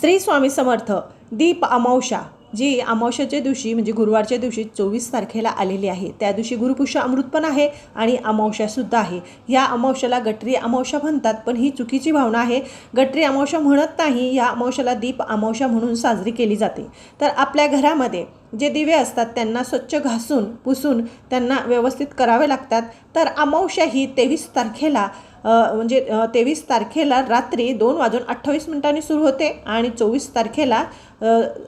श्री स्वामी समर्थ दीप अमावशा जी अमावस्याच्या दिवशी म्हणजे गुरुवारच्या दिवशी चोवीस तारखेला आलेली आहे. त्या दिवशी गुरुपुष्य अमृत पण आहे आणि अमावस्यासुद्धा आहे. या अमावस्याला गटरी अमावस्या म्हणतात पण ही चुकीची भावना आहे. गटरी अमावस्या म्हणत नाही या अमावस्याला दीप अमावस्या म्हणून साजरी केली जाते. तर आपल्या घरामध्ये जे दिवे असतात त्यांना स्वच्छ घासून पुसून त्यांना व्यवस्थित करावे लागतात. तर अमावस्या ही तेवीस तारखेला म्हणजे तेवीस तारखेला रात्री दोन वाजून अठ्ठावीस मिनिटांनी सुरू होते आणि चोवीस तारखेला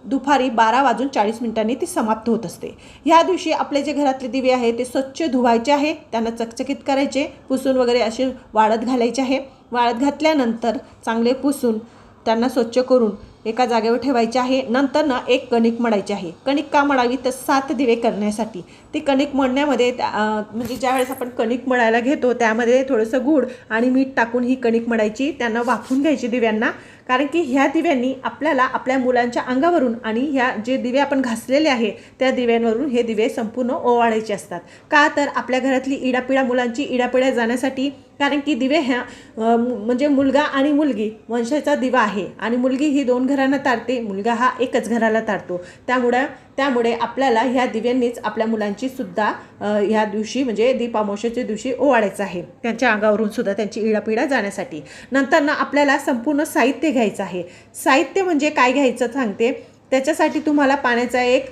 दुपारी बारा वाजून चाळीस मिनिटांनी ती समाप्त होत असते. ह्या दिवशी आपले जे घरातले दिवे आहे ते स्वच्छ धुवायचे आहे. त्यांना चकचकीत करायचे पुसून वगैरे असे वाळत घालायचे आहे. वाळत घातल्यानंतर चांगले पुसून त्यांना स्वच्छ करून एका जागेवर ठेवायचे आहे. नंतर ना एक कणिक मळायची आहे. कणिक का मडावी तर सात दिवे करण्यासाठी. ती कणिक मळण्यामध्ये त्या- म्हणजे ज्यावेळेस आपण कणिक मळायला घेतो त्यामध्ये थोडंसं गूळ आणि मीठ टाकून ही कणिक मळायची. त्यांना वाफून घ्यायची दिव्यांना. कारण की ह्या दिव्यांनी आपल्याला आपल्या मुलांच्या अंगावरून आणि ह्या जे दिवे आपण घासलेले आहे त्या दिव्यांवरून हे दिवे संपूर्ण ओवाळायचे असतात. का तर आपल्या घरातली इडापिडा मुलांची इडापिडा जाण्यासाठी कारण की दिवे ह्या म्हणजे मुलगा आणि मुलगी वंशाचा दिवा आहे आणि मुलगी ही दोन घरांना तारते मुलगा हा एकच घराला तारतो. त्यामुळं त्यामुळे आपल्याला ह्या दिव्यांनीच आपल्या मुलांची सुद्धा ह्या दिवशी म्हणजे दीपामोशाच्या दिवशी ओवाळायचं आहे. त्यांच्या अंगावरून सुद्धा त्यांची इडापिडा जाण्यासाठी. नंतर ना आपल्याला संपूर्ण साहित्य घ्यायचं आहे. साहित्य म्हणजे काय घ्यायचं सांगते. त्याच्यासाठी तुम्हाला पाण्याचा एक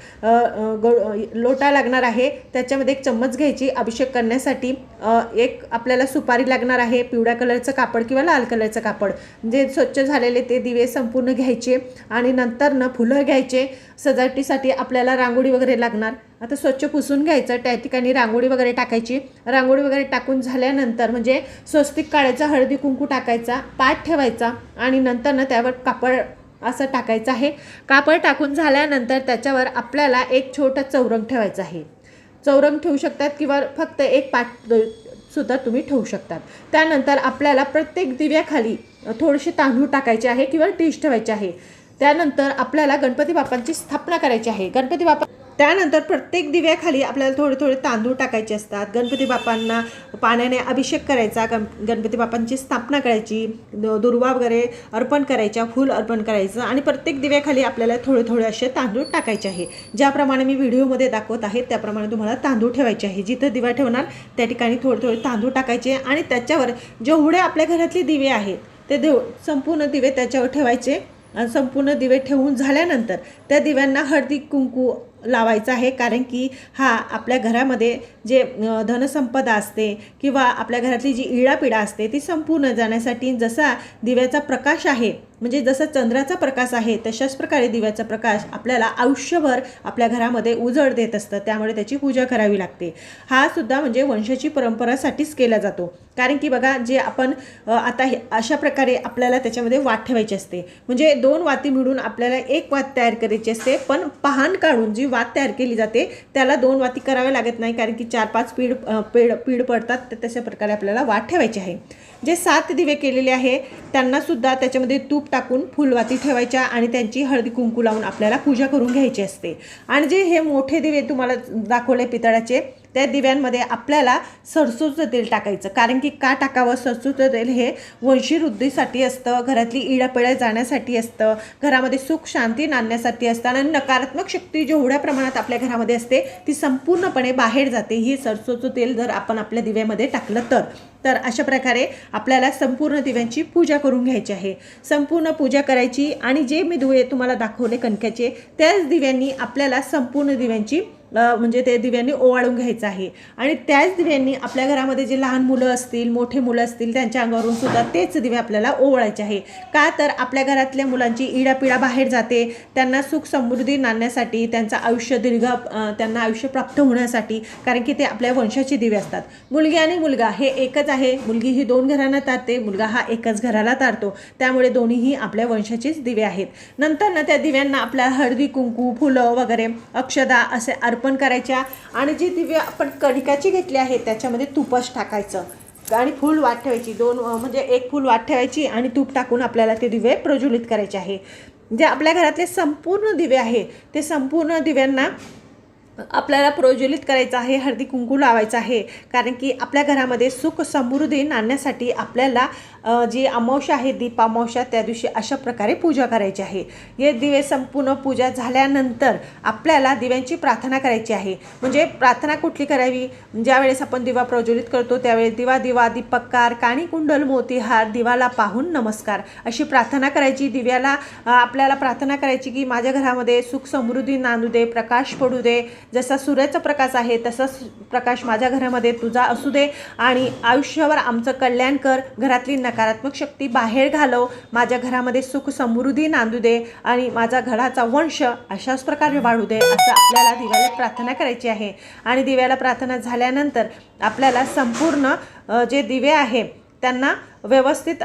ग लोटा लागणार आहे. त्याच्यामध्ये एक चम्मच घ्यायची अभिषेक करण्यासाठी. एक आपल्याला सुपारी लागणार आहे पिवळ्या कलरचं कापड किंवा लाल कलरचं कापड. जे स्वच्छ झालेले ते दिवे संपूर्ण घ्यायचे आणि नंतर न फुलं घ्यायचे. सजावटीसाठी आपल्याला रांगोळी वगैरे लागणार. आता स्वच्छ पुसून घ्यायचं त्या ठिकाणी रांगोळी वगैरे टाकायची. रांगोळी वगैरे टाकून झाल्यानंतर म्हणजे स्वस्तिक काढायचा हळदी कुंकू टाकायचा पाठ ठेवायचा आणि नंतर ना त्यावर कापड असं टाकायचं आहे. कापड टाकून झाल्यानंतर त्याच्यावर आपल्याला एक छोटा चौरंग ठेवायचा आहे. चौरंग ठेवू शकतात किंवा फक्त एक पाट सुद्धा तुम्ही ठेवू शकतात. त्यानंतर आपल्याला प्रत्येक दिव्याखाली थोडेसे तांदूळ टाकायचे आहे किंवा डिश ठेवायचे आहे. त्यानंतर आपल्याला गणपती बाप्पांची स्थापना करायची आहे. गणपती बाप्पा त्यानंतर प्रत्येक दिव्याखाली आपल्याला थोडे थोडे तांदूळ टाकायचे असतात. गणपती बाप्पांना पाण्याने अभिषेक करायचा गण गणपती बाप्पांची स्थापना करायची द- दुर्वा वगैरे अर्पण करायच्या फूल अर्पण करायचं आणि प्रत्येक दिव्याखाली आपल्याला थोडे थोडे असे तांदूळ टाकायचे आहे. ज्याप्रमाणे मी व्हिडिओमध्ये दाखवत आहे त्याप्रमाणे तुम्हाला तांदूळ ठेवायचे आहे. जिथं दिवा ठेवणार त्या ठिकाणी थोडे थोडे तांदूळ टाकायचे आणि त्याच्यावर जेवढे आपल्या घरातले दिवे आहेत ते देव संपूर्ण दिवे त्याच्यावर ठेवायचे आणि संपूर्ण दिवे ठेवून झाल्यानंतर त्या दिव्यांना हळदी कुंकू लावायचा आहे. कारण की हा आपल्या घरामध्ये जे धनसंपदा असते किंवा आपल्या घरातली जी इडापिडा असते ती संपूर्ण जाण्यासाठी जसा दिव्याचा प्रकाश आहे म्हणजे जसं चंद्राचा प्रकाश आहे तशाच प्रकारे दिव्याचा प्रकाश आपल्याला आयुष्यभर आपल्या घरामध्ये उजळ देत असतं. त्यामुळे त्याची पूजा करावी लागते. हा सुद्धा म्हणजे वंशाची परंपरासाठीच केला जातो. कारण की बघा जे आपण आता हे अशा प्रकारे आपल्याला त्याच्यामध्ये वाट ठेवायची असते. म्हणजे दोन वाती मिळून आपल्याला एक वात तयार करायची असते पण पहाण काढून जी वात तयार केली जाते त्याला दोन वाती कराव्या लागत नाही. कारण की चार पाच पीड पीड पीड पडतात तर तशा प्रकारे आपल्याला वाट ठेवायची आहे. जे सात दिवे केलेले आहे त्यांनासुद्धा त्याच्यामध्ये तूप टाकून फुलवाती ठेवायच्या आणि त्यांची हळदी कुंकू लावून आपल्याला पूजा करून घ्यायची असते. आणि जे हे मोठे दिवे तुम्हाला दाखवले पितळाचे त्या दिव्यांमध्ये आपल्याला सरसोचं तेल टाकायचं. कारण की का टाकावं? सरसोचं तेल हे वंशीवृद्धीसाठी असतं घरातली इडापिडा जाण्यासाठी असतं घरामध्ये सुख शांती नांदण्यासाठी असतं आणि नकारात्मक शक्ती जेवढ्या प्रमाणात आपल्या घरामध्ये असते ती संपूर्णपणे बाहेर जाते. ही सरसोचं तेल जर आपण आपल्या दिव्यामध्ये टाकलं तर. तर अशा प्रकारे आपल्याला संपूर्ण दिव्यांची पूजा करून घ्यायची आहे. संपूर्ण पूजा करायची आणि जे मी दुवे तुम्हाला दाखवले कणक्याचे त्याच दिव्यांनी आपल्याला संपूर्ण दिव्यांची म्हणजे ते दिव्यांनी ओवाळून घ्यायचं आहे. आणि त्याच दिव्यांनी आपल्या घरामध्ये जे लहान मुलं असतील मोठे मुलं असतील त्यांच्या अंगावरून सुद्धा तेच दिवे आपल्याला ओवाळायचे आहे. का तर आपल्या घरातल्या मुलांची इडापिडा बाहेर जाते त्यांना सुख समृद्धी नाणण्यासाठी त्यांचं आयुष्य दीर्घ त्यांना आयुष्य प्राप्त होण्यासाठी कारण की ते आपल्या वंशाचे दिवे असतात. मुलगी आणि मुलगा हे एकच आहे. मुलगी ही दोन घरांना तारते मुलगा हा एकच घराला तारतो. त्यामुळे दोन्हीही आपल्या वंशाचेच दिवे आहेत. नंतर ना त्या दिव्यांना आपल्या हळदी कुंकू फुलं वगैरे अक्षदा असे अर्प अर्पण करायच्या आणि जी दिव्य आपण कणिकाची घेतली आहे त्याच्यामध्ये तुपच टाकायचं. आणि फूल वाट ठेवायची. दोन म्हणजे एक फूल वाट ठेवायची आणि तूप टाकून आपल्याला ते दिवे प्रज्वलित करायचे आहे. जे आपल्या घरातले संपूर्ण दिवे आहे ते संपूर्ण दिव्यांना आपल्याला प्रज्वलित करायचं आहे हळदी कुंकू लावायचं आहे. कारण की आपल्या घरामध्ये सुख समृद्धी नाण्यासाठी आपल्याला जी अमावश्या आहे दीपामावशा त्या दिवशी अशा प्रकारे पूजा करायची आहे. हे दिवे संपूर्ण पूजा झाल्यानंतर आपल्याला दिव्यांची प्रार्थना करायची आहे. म्हणजे प्रार्थना कुठली करावी? ज्यावेळेस आपण दिवा प्रज्वलित करतो त्यावेळेस दिवा दिवा दीपकार काणी कुंडल मोतीहार दिवाला पाहून नमस्कार. अशी प्रार्थना करायची. दिव्याला आपल्याला प्रार्थना करायची की माझ्या घरामध्ये सुख समृद्धी नांदू दे प्रकाश पडू दे जसा सूर्याचा प्रकाश आहे तसाच प्रकाश माझ्या घरामध्ये तुझा असू दे आणि आयुष्यावर आमचं कल्याण कर घरातली नकारात्मक शक्ती बाहेर घालव माझ्या घरामध्ये सुख समृद्धी नांदू दे आणि माझा घराचा वंश अशाच प्रकारे वाढू दे असं आपल्याला दिव्याला प्रार्थना करायची आहे. आणि दिव्याला प्रार्थना झाल्यानंतर आपल्याला संपूर्ण जे दिवे आहे त्यांना व्यवस्थित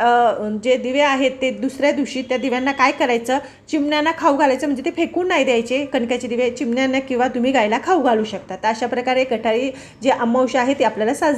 जे दिवे आहेत ते दुसऱ्या दिवशी त्या दिव्यांना काय करायचं? चिमण्यांना खाऊ घालायचं म्हणजे ते फेकून नाही द्यायचे कणकाचे दिवे. चिमण्यांना किंवा तुम्ही गायला खाऊ घालू शकता. अशा प्रकारे गटारी जी अमावस्या आहे ती आपल्याला साजरी